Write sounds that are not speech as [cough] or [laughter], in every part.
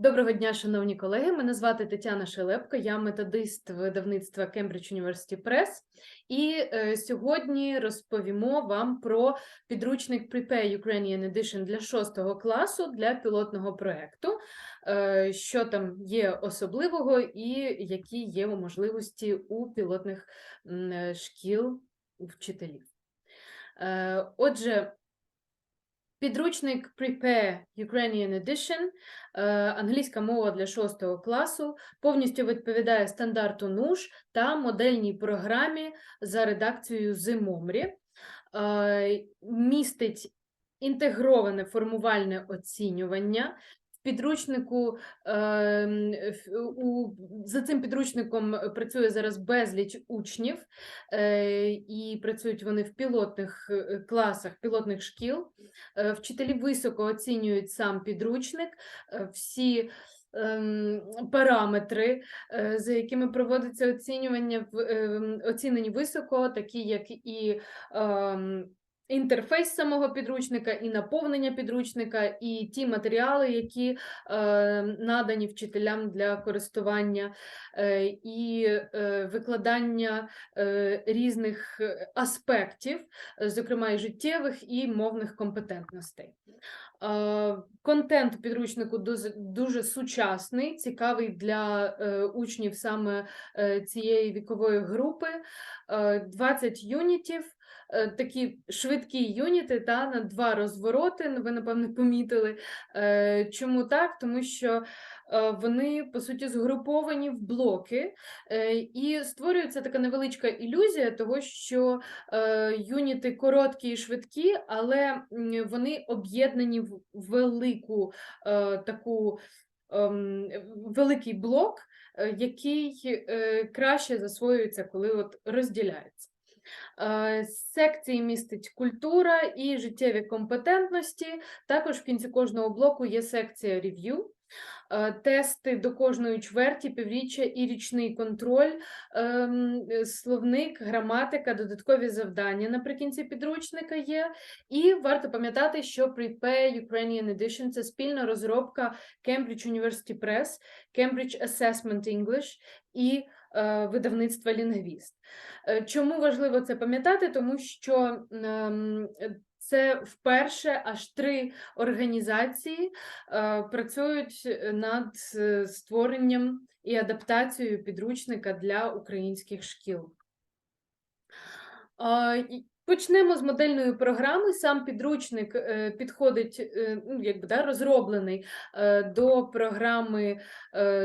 Доброго дня, шановні колеги. Мене звати Тетяна Шелепко, я методист видавництва Cambridge University Press. І е, сьогодні розповімо вам про підручник Prepare Ukrainian Edition для 6 класу для пілотного проекту, е, що там є особливого і які є можливості у пілотних е, шкіл у вчителів. Е, Отже, Підручник Prepare Ukrainian Edition, е, англійська мова для 6 класу, повністю відповідає стандарту НУШ та модельній програмі за редакцією Зимомрі. Е, Містить інтегроване формувальне оцінювання. Підручнику ем, у, за цим підручником працює зараз безліч учнів, е, і працюють вони в пілотних е, класах, пілотних шкіл. Е, Вчителі високо оцінюють сам підручник, всі ем, параметри, за якими проводиться оцінювання, в- ем, оцінені високо, такі як і інтерфейс самого підручника, і наповнення підручника, і ті матеріали, які е, надані вчителям для користування, е, і е, викладання е, різних аспектів, зокрема і життєвих і мовних компетентностей. Е, Контент підручнику дуже, дуже сучасний, цікавий для е, учнів саме е, цієї вікової групи. Е, 20 юнітів, такі швидкі юніти та на два розвороти. ну, Ви, напевно, помітили. Е, Чому так? Тому що е, вони, по суті, згруповані в блоки, е, і створюється така невеличка ілюзія того, що е, юніти короткі і швидкі, але вони об'єднані в велику е, таку ем, великий блок, е, який е, краще засвоюється, коли от розділяється. Е, Секції містить культура і життєві компетентності. Також в кінці кожного блоку є секція рев'ю. Е, Тести до кожної чверті, півріччя і річний контроль, ем, словник, граматика, додаткові завдання наприкінці підручника є. І варто пам'ятати, що Prepare Ukrainian Edition – це спільна розробка Cambridge University Press, Cambridge Assessment English і видавництва Лінгвіст. Е, Чому важливо це пам'ятати? Тому що ем, е, це вперше аж три організації е, працюють над е, створенням і адаптацією підручника для українських шкіл. Почнемо з модельної програми. Сам підручник е, підходить, е, ну, якби да, розроблений е, до програми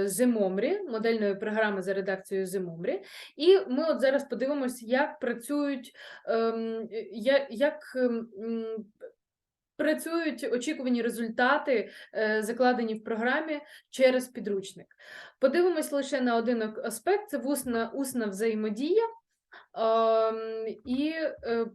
Зимомрі, модельної програми за редакцією Зимомрі. І ми от зараз подивимось, як працюють, ем, як ем, працюють очікувані результати, закладені в програмі через підручник. Подивимось лише на один аспект: це усна, усна взаємодія. Ем, І е,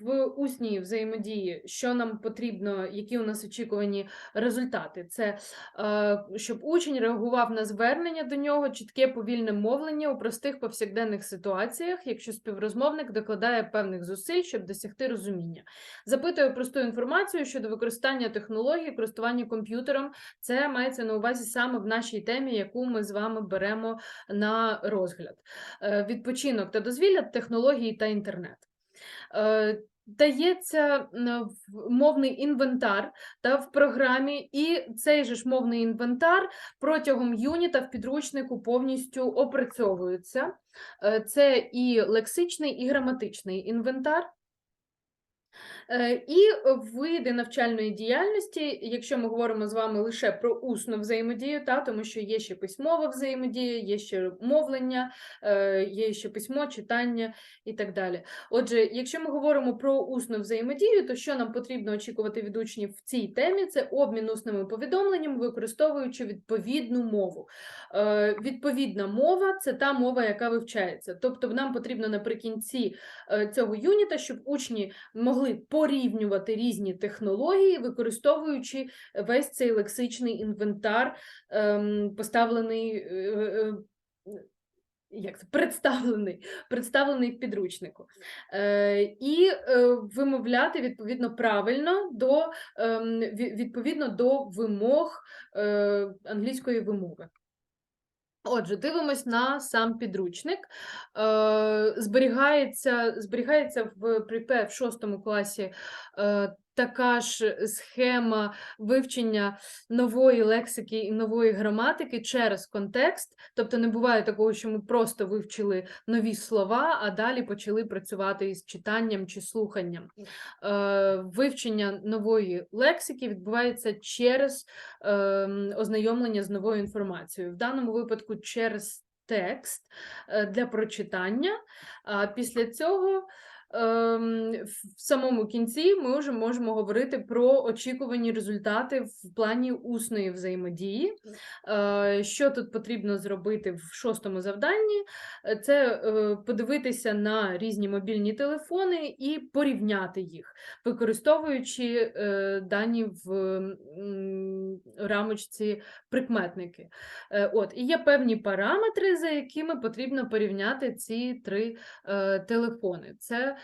в усній взаємодії, що нам потрібно, які у нас очікувані результати, це е, щоб учень реагував на звернення до нього, чітке повільне мовлення у простих повсякденних ситуаціях, якщо співрозмовник докладає певних зусиль, щоб досягти розуміння. Запитує просту інформацію щодо використання технологій, користування комп'ютером. Це мається на увазі саме в нашій темі, яку ми з вами беремо на розгляд. Е, Відпочинок та дозвілля, технології та інтернет. Е, Дається мовний інвентар та в програмі, і цей же ж мовний інвентар протягом юніта в підручнику повністю опрацьовується. Е, Це і лексичний, і граматичний інвентар. Е, І види навчальної діяльності, якщо ми говоримо з вами лише про усну взаємодію, та, тому що є ще письмова взаємодія, є ще мовлення, е, є ще письмо, читання і так далі. Отже, якщо ми говоримо про усну взаємодію, то що нам потрібно очікувати від учнів в цій темі? Це обмін усними повідомленнями, використовуючи відповідну мову. Е, Відповідна мова це та мова, яка вивчається. Тобто, нам потрібно наприкінці цього юніта, щоб учні могли порівнювати різні технології, використовуючи весь цей лексичний інвентар, ем, поставлений. е, е, як це представлений, представлений в підручнику. Е, і е, вимовляти відповідно правильно до ві- відповідно до вимог е, англійської вимови. Отже, дивимось на сам підручник. Е, зберігається, зберігається в припе в шостому класі е, така ж схема вивчення нової лексики і нової граматики через контекст. Тобто не буває такого, що ми просто вивчили нові слова, а далі почали працювати із читанням чи слуханням. Е, вивчення нової лексики відбувається через ем, ознайомлення з новою інформацією. В даному випадку через текст е, для прочитання. А після цього в самому кінці ми вже можемо говорити про очікувані результати в плані усної взаємодії. Е, Що тут потрібно зробити в шостому завданні? Е, Це е, подивитися на різні мобільні телефони і порівняти їх, використовуючи дані в рамочці прикметники. От, і є певні параметри, за якими потрібно порівняти ці три телефони. Це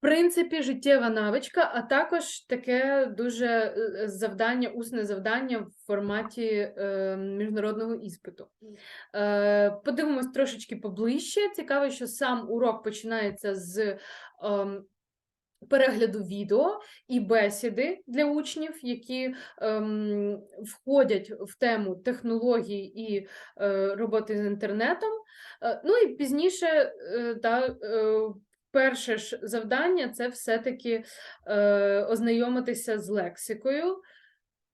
принципі, життєва навичка, а також таке дуже е, завдання, усне завдання в форматі е, міжнародного іспиту. Е, подивимось трошечки поближче. Цікаво, що сам урок починається з ем, перегляду відео і бесіди для учнів, які ем, входять в тему технологій і е, роботи з інтернетом. Е, ну і пізніше е, та, е, перше ж завдання це все-таки е, ознайомитися з лексикою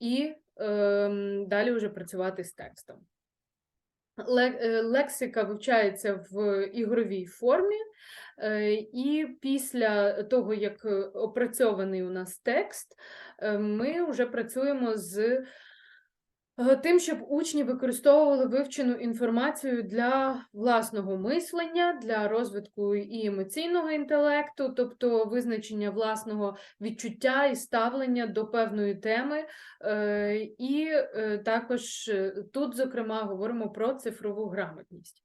і ем, далі вже працювати з текстом. Е, Лексика вивчається в ігровій формі, е, і після того, як е, опрацьований у нас текст, е, ми вже працюємо з е, тим, щоб учні використовували вивчену інформацію для власного мислення, для розвитку і емоційного інтелекту, тобто визначення власного відчуття і ставлення до певної теми. Е, І е, також е, тут, зокрема, говоримо про цифрову грамотність.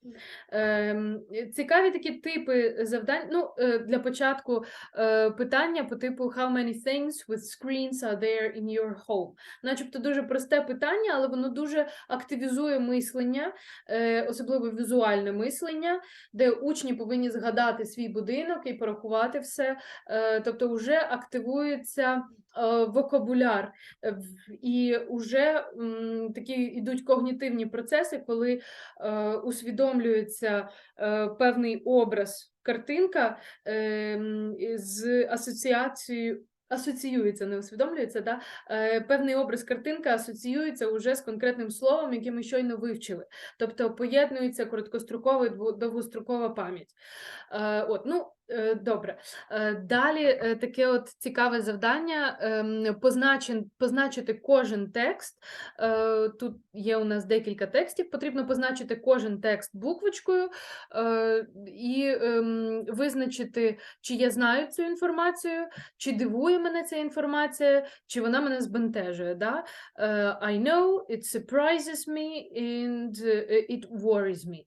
Ем, Цікаві такі типи завдань. Ну, е, для початку е, питання по типу How many things with screens are there in your home? Начебто дуже просте питання, але воно дуже активізує мислення, е, особливо візуальне мислення, де учні повинні згадати свій будинок і порахувати все. Е, Тобто, вже активується е, вокабуляр, і вже такі йдуть когнітивні процеси, коли усвідомлюється певний образ, картинка е, з асоціацією. Асоціюється, не усвідомлюється, да? е, певний образ картинка асоціюється уже з конкретним словом, яке ми щойно вивчили. Тобто поєднується короткострокова і довгострокова пам'ять. Е, от, ну, добре. Е, Далі е, таке от цікаве завдання ем, позначити кожен текст. Е, Тут є у нас декілька текстів. Потрібно позначити кожен текст буквочкою е, і ем, визначити, чи я знаю цю інформацію, чи дивує мене ця інформація, чи вона мене збентежує. Да? Е, I know, it surprises me and е, it worries me.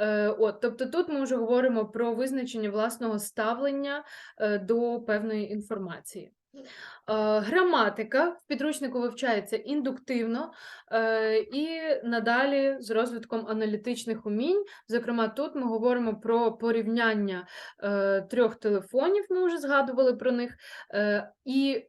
Е, От, тобто тут ми вже говоримо про визначення власного ставлення е, до певної інформації. Е, Граматика в підручнику вивчається індуктивно е, і надалі з розвитком аналітичних умінь. Зокрема, тут ми говоримо про порівняння е, трьох телефонів, ми вже згадували про них. І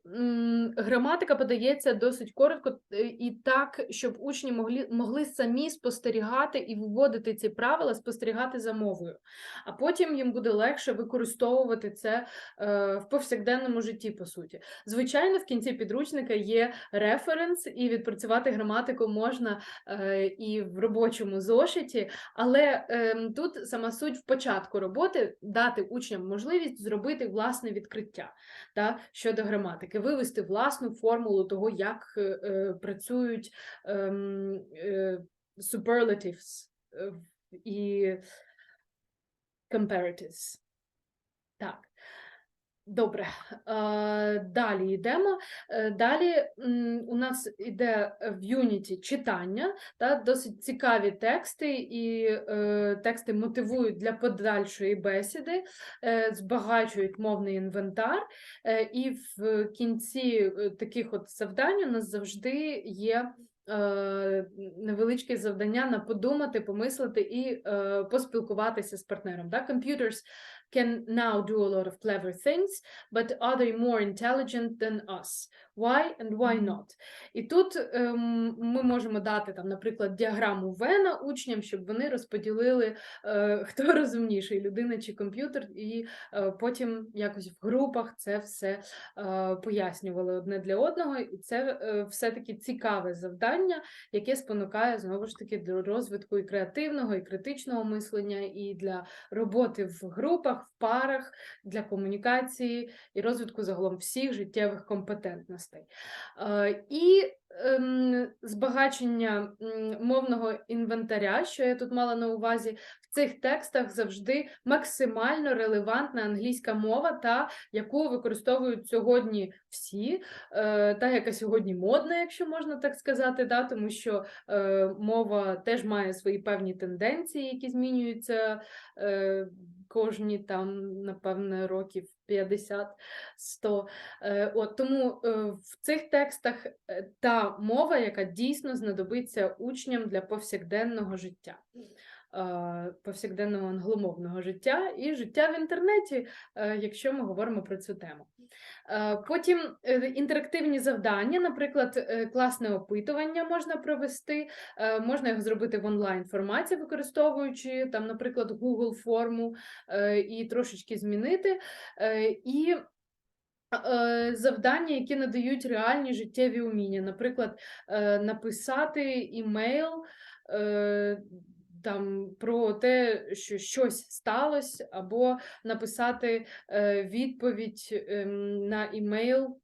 граматика подається досить коротко і так, щоб учні могли, могли самі спостерігати і виводити ці правила, спостерігати за мовою. А потім їм буде легше використовувати це в повсякденному житті, по суті. Звичайно, в кінці підручника є референс, і відпрацювати граматику можна е, і в робочому зошиті, але ем, тут сама суть в початку роботи дати учням можливість зробити власне відкриття та, щодо граматики, вивести власну формулу того, як е, працюють ем, е, superlatives і comparatives. Так. Добре, е, далі йдемо. Е, Далі у нас іде в Unity читання, та досить цікаві тексти, і е, тексти мотивують для подальшої бесіди, збагачують мовний інвентар, і в кінці таких от завдань у нас завжди є. Невеличке завдання на подумати, помислити і поспілкуватися з партнером. Да? Computers can now do a lot of clever things, but are they more intelligent than us? Why and why not? І тут ем, ми можемо дати там, наприклад, діаграму Вена учням, щоб вони розподілили, е, [laughs] хто розумніший, людина чи комп'ютер, і е, потім якось в групах це все е, пояснювали одне для одного. І це е, все-таки цікаве завдання, яке спонукає знову ж таки до розвитку і креативного, і критичного мислення, і для роботи в групах, в парах, для комунікації і розвитку загалом всіх життєвих компетентностей. Е, І ем, збагачення мовного інвентаря, що я тут мала на увазі, в цих текстах завжди максимально релевантна англійська мова, та яку використовують сьогодні всі, е, та яка сьогодні модна, якщо можна так сказати, да, тому що е, мова теж має свої певні тенденції, які змінюються кожні там, напевне, років 50-100. Е, От тому е, в цих текстах е, та мова, яка дійсно знадобиться учням для повсякденного життя. Е, Повсякденного англомовного життя і життя в інтернеті, е, якщо ми говоримо про цю тему. Е, Потім інтерактивні завдання, наприклад, класне опитування можна провести, можна його зробити в онлайн форматі, використовуючи там, наприклад, Google форму і трошечки змінити. І завдання, які надають реальні життєві уміння, наприклад, написати імейл. Там про те, що щось сталося, або написати е, відповідь ем, на імейл,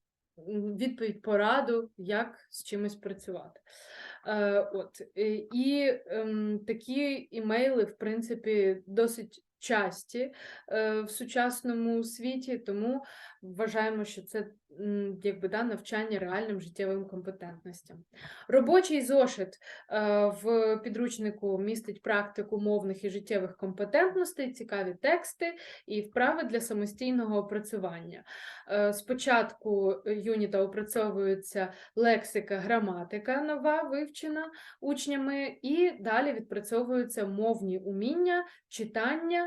відповідь пораду, як з чимось працювати. Е, От е, і ем, такі імейли, в принципі, досить часті е, в сучасному світі, тому вважаємо, що це якби да, навчання реальним життєвим компетентностям. Робочий зошит е, в підручнику містить практику мовних і життєвих компетентностей, цікаві тексти і вправи для самостійного опрацювання. Е, Спочатку юніта опрацьовується лексика, граматика нова вивчена учнями, і далі відпрацьовуються мовні уміння, читання,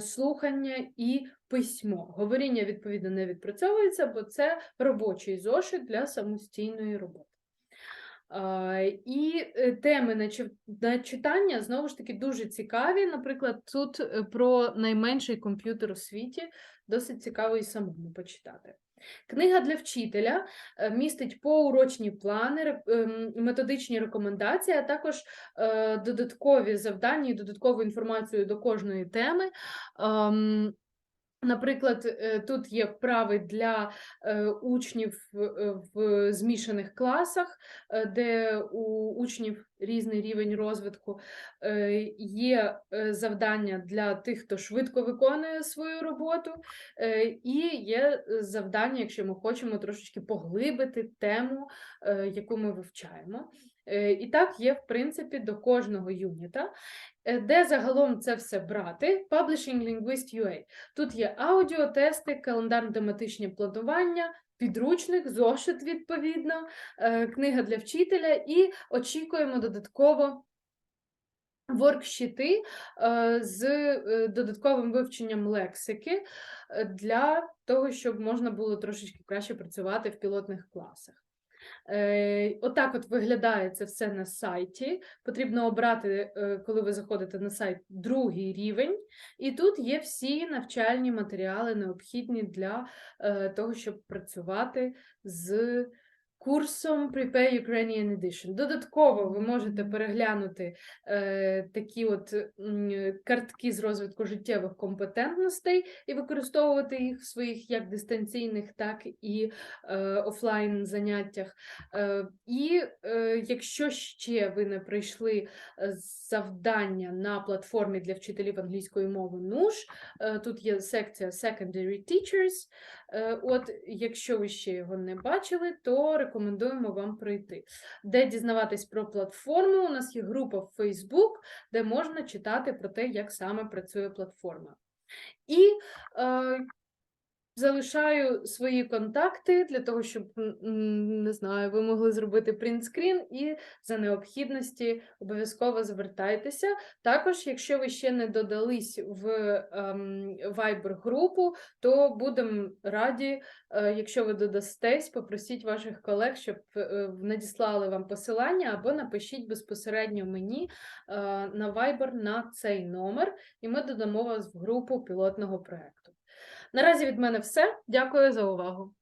слухання і письмо. Говоріння, відповідно, не відпрацьовується, бо це робочий зошит для самостійної роботи. І е, теми на читання знову ж таки дуже цікаві. Наприклад, тут е, про найменший комп'ютер у світі досить цікаво і самому почитати. Книга для вчителя е, містить поурочні плани, ем, методичні рекомендації, а також е, додаткові завдання і додаткову інформацію до кожної теми. Наприклад, е, тут є вправи для е, учнів е, в змішаних класах, де у учнів різний рівень розвитку. Є завдання для тих, хто швидко виконує свою роботу, і є завдання, якщо ми хочемо трошечки поглибити тему, яку ми вивчаємо. Е, І так є, в принципі, до кожного юніта. Е, Де загалом це все брати? Publishing Linguist UA. Тут є аудіо, тести, календарно-тематичні планування, підручник, зошит, відповідно, е, книга для вчителя, і очікуємо додатково воркшіти з додатковим вивченням лексики для того, щоб можна було трошечки краще працювати в пілотних класах. Е, Отак от виглядає це все на сайті. Потрібно обрати, е, коли ви заходите на сайт, другий рівень, і тут є всі навчальні матеріали, необхідні для е, того, щоб працювати з курсом Prepare Ukrainian Edition. Додатково ви можете переглянути е, такі от м, картки з розвитку життєвих компетентностей і використовувати їх в своїх як дистанційних, так і е, офлайн заняттях. Е, І е, якщо ще ви не пройшли е, завдання на платформі для вчителів англійської мови НУШ, е, тут є секція Secondary Teachers, Е, От, якщо ви ще його не бачили, то рекомендуємо вам прийти. Де дізнаватись про платформу, у нас є група в Facebook, де можна читати про те, як саме працює платформа. І е, залишаю свої контакти для того, щоб не знаю, ви могли зробити принтскрін і за необхідності обов'язково звертайтеся. Також, якщо ви ще не додались в ем, Viber групу, то будемо раді, е, якщо ви додастесь, попросіть ваших колег, щоб е, надіслали вам посилання або напишіть безпосередньо мені е, на Viber на цей номер, і ми додамо вас в групу пілотного проекту. Наразі від мене все. Дякую за увагу.